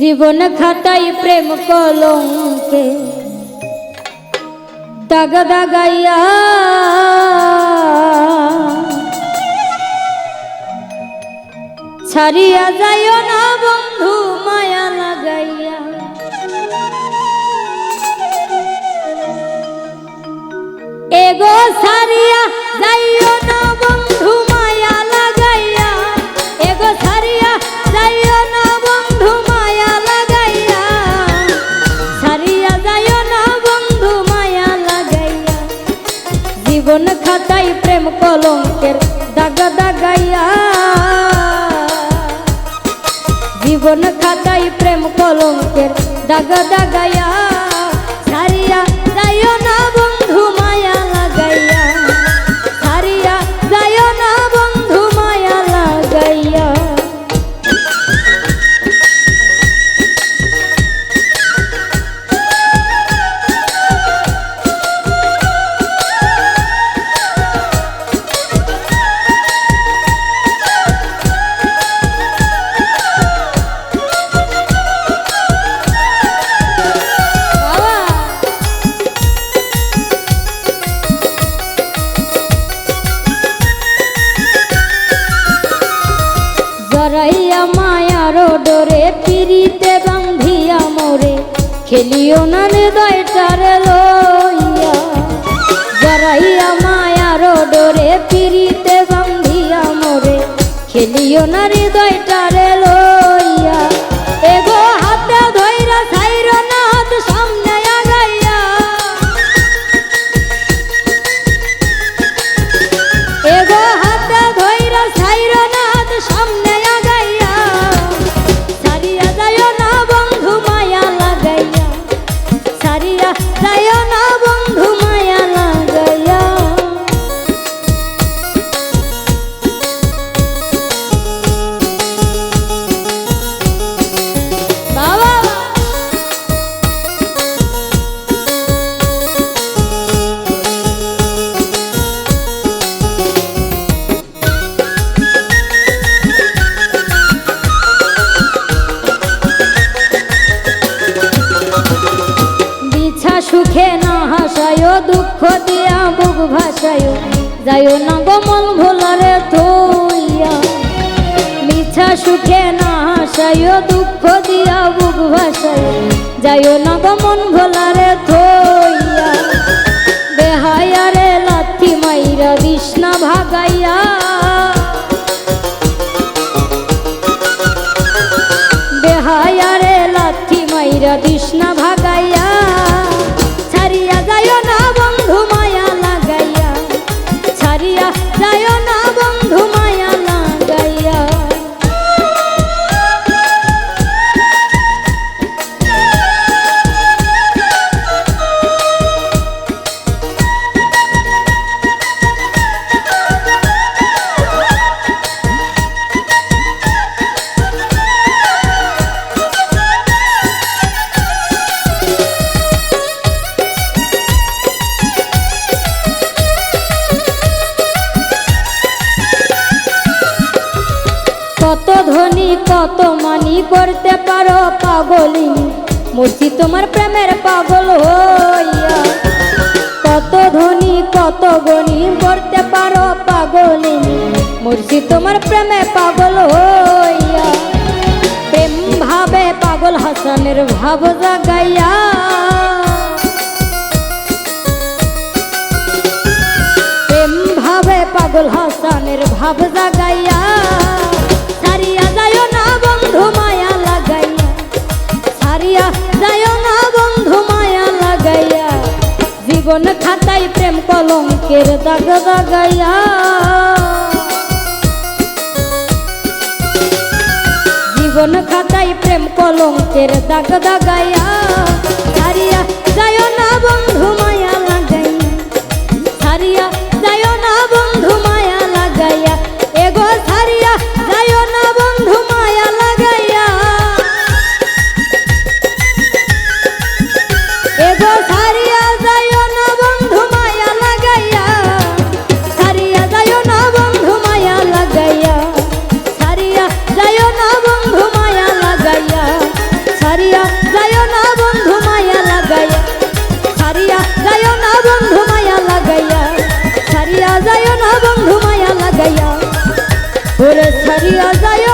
জীবন খাতাই প্রেম কলঙ্কে। দাগ দাগাইয়া ছাড়িয়া যাইও না বন্ধু মায়া লাগাইয়া। এগো সারিয়া খাতাই প্রেম কলঙ্কের দাগা দাগাইয়া। জীবন খাতাই প্রেম কলঙ্কের দাগা দাগাইয়া। মায়ার ডোরে পিরিতে বান্ধিয়া মোরে, খেলিও না হৃদয়টারে লইয়া। জড়াইয়া মায়ার ডোরে পিরিতে বান্ধিয়া মোরে, খেলিও না হৃদয়টারে না হাসায় দুঃখ দিয়া বুক ভাসায় যাইও না গমন ভোলারে থইয়া মিছা সুখে না হাসায়, দুঃখ দিয়া বুক ভাসায় যাইও না গমন ভোলারে থইয়া বেহায়ারে লাথি মাইরা বিষ্ণা ভাগাইয়া। বেহায়ারে লাথি মাইরা তৃষ্ণা ভাগাইয়া। কত মানি করতে পারো পাগলিনী মূর্তি তোমার প্রেমের পাগল হইয়া। কত ধনী, কত গণি করতে পারো পাগলিনী মূর্তি তোমার প্রেমে পাগল হইয়া। প্রেম ভাবে পাগল হাসানের ভাব জাগাইয়া। পাগল হাসানের ভাব জাগাইয়া। জীবন খাতাই প্রেম কলঙ্কের দাগ দাগাইয়া। জীবন খাতাই প্রেম কলঙ্কের দাগ দাগাইয়া। ওরে ছাড়িয়া যায়